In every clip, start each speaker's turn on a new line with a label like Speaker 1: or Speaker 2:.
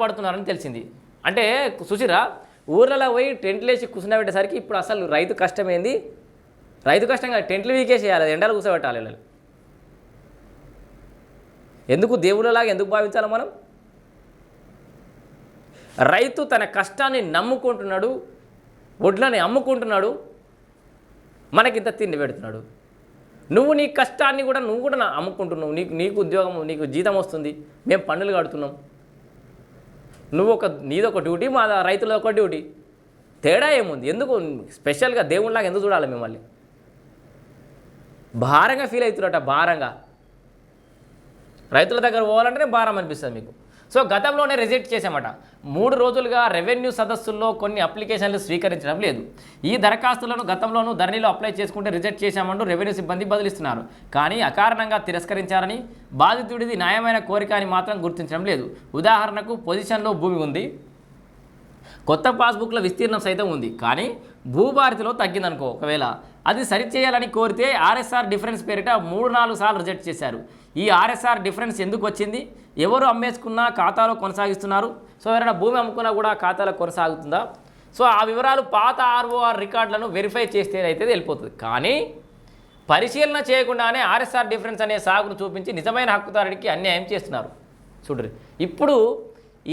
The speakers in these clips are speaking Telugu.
Speaker 1: పడుతున్నారని తెలిసింది. అంటే సుశీరా ఊర్లలో పోయి టెంట్లు వేసి కూర్చున్నబెట్టేసరికి ఇప్పుడు అసలు రైతు కష్టం ఏంది రైతు కష్టంగా టెంట్లు వీకేసేయాలి ఎండలు కూర్చోబెట్టాలి ఎందుకు దేవుళ్ళలాగా ఎందుకు భావించాలి మనం? రైతు తన కష్టాన్ని నమ్ముకుంటున్నాడు వడ్లని అమ్ముకుంటున్నాడు మనకింత తిండి పెడుతున్నాడు. నువ్వు నీ కష్టాన్ని కూడా నువ్వు కూడా అమ్ముకుంటున్నావు. నీకు నీకు ఉద్యోగం నీకు జీతం వస్తుంది. మేము పన్నులు కడుతున్నాం. నువ్వు ఒక నీదొక డ్యూటీ మా రైతుల ఒక డ్యూటీ. తేడా ఏముంది? ఎందుకు? స్పెషల్గా దేవుళ్ళలాగా ఎందుకు చూడాలి మిమ్మల్ని? భారంగా ఫీల్ అవుతున్నట భారంగా. రైతుల దగ్గర పోవాలంటేనే భారం అనిపిస్తుంది మీకు. సో గతంలోనే రిజెక్ట్ చేశామట. మూడు రోజులుగా రెవెన్యూ సదస్సుల్లో కొన్ని అప్లికేషన్లు స్వీకరించడం లేదు. ఈ దరఖాస్తులను గతంలోనూ ధరణిలో అప్లై చేసుకుంటే రిజెక్ట్ చేశామంటూ రెవెన్యూ సిబ్బంది బదిలిస్తున్నారు. కానీ అకారణంగా తిరస్కరించారని బాధితుడిది న్యాయమైన కోరిక అని మాత్రం గుర్తించడం లేదు. ఉదాహరణకు పొజిషన్లో భూమి ఉంది. కొత్త పాస్బుక్ల విస్తీర్ణం సైతం ఉంది. కానీ భూభారతిలో తగ్గిందనుకో ఒకవేళ అది సరిచేయాలని కోరితే ఆర్ఎస్ఆర్ డిఫరెన్స్ పేరిట మూడు నాలుగు సార్లు రిజెక్ట్ చేశారు. ఈ ఆర్ఎస్ఆర్ డిఫరెన్స్ ఎందుకు వచ్చింది? ఎవరు అమ్మేసుకున్నా ఖాతాలో కొనసాగిస్తున్నారు? సో ఎవరైనా భూమి అమ్ముకున్నా కూడా ఖాతాలో కొనసాగుతుందా? సో ఆ వివరాలు పాత ఆర్ఓఆర్ రికార్డులను వెరిఫై చేస్తే అయితే వెళ్ళిపోతుంది. కానీ పరిశీలన చేయకుండానే ఆర్ఎస్ఆర్ డిఫరెన్స్ అనే సాగును చూపించి నిజమైన హక్కుదారుడికి అన్యాయం చేస్తున్నారు. చూడరు. ఇప్పుడు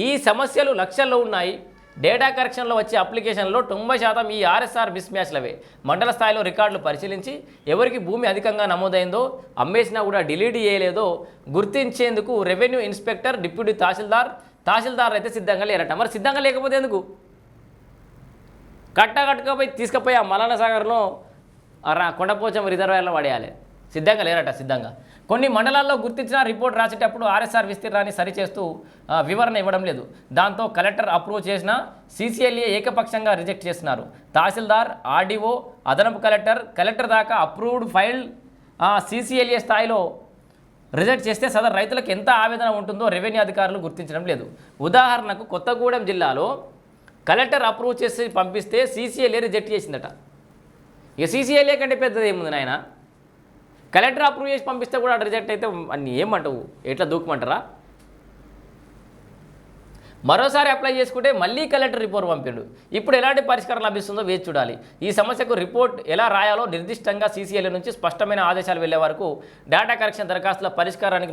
Speaker 1: ఈ సమస్యలు లక్షల్లో ఉన్నాయి. డేటా కరెక్షన్లో వచ్చే అప్లికేషన్లో తొంభై శాతం ఈ ఆర్ఎస్ఆర్ మిస్ మ్యాచ్లవే మండల స్థాయిలో రికార్డులు పరిశీలించి ఎవరికి భూమి అధికంగా నమోదైందో అమ్మేసినా కూడా డిలీట్ చేయలేదో గుర్తించేందుకు revenue inspector deputy tahsildar tahsildar అయితే సిద్ధంగా లేరట. మరి సిద్ధంగా లేకపోతే ఎందుకు? కట్ట కట్టుకపోయి తీసుకుపోయి ఆ మలానా సాగర్లో కొండపోచం రిజర్వాయర్లో పడేయాలి. సిద్ధంగా లేరట సిద్ధంగా. కొన్ని మండలాల్లో గుర్తించిన రిపోర్ట్ రాసేటప్పుడు ఆర్ఎస్ఆర్ విస్తీర్ణాన్ని సరిచేస్తూ వివరణ ఇవ్వడం లేదు. దాంతో కలెక్టర్ అప్రూవ్ చేసిన సీసీఎల్ఏ ఏకపక్షంగా రిజెక్ట్ చేస్తున్నారు. తహసీల్దార్ ఆర్డీఓ అదనపు కలెక్టర్ కలెక్టర్ దాకా అప్రూవ్డ్ ఫైల్ సీసీఎల్ఏ స్థాయిలో రిజెక్ట్ చేస్తే సదరు రైతులకు ఎంత ఆవేదన ఉంటుందో రెవెన్యూ అధికారులు గుర్తించడం లేదు. ఉదాహరణకు కొత్తగూడెం జిల్లాలో కలెక్టర్ అప్రూవ్ చేసి పంపిస్తే సీసీఎల్ఏ రిజెక్ట్ చేసిందట. ఇక సీసీఎల్ఏ కంటే పెద్దది ఏముంది నాయన? కలెక్టర్ అప్రూవ్ చేసి పంపిస్తే కూడా రిజెక్ట్ అయితే అన్ని ఏమంటావు? ఎట్లా దూకమంటారా? మరోసారి అప్లై చేసుకుంటే మళ్ళీ కలెక్టర్ రిపోర్ట్ పంపిండు. ఇప్పుడు ఎలాంటి పరిష్కారం లభిస్తుందో వేచి చూడాలి. ఈ సమస్యకు రిపోర్ట్ ఎలా రాయాలో నిర్దిష్టంగా సీసీఎల్ నుంచి స్పష్టమైన ఆదేశాలు వెళ్ళే వరకు డేటా కరెక్షన్ దరఖాస్తుల పరిష్కారానికి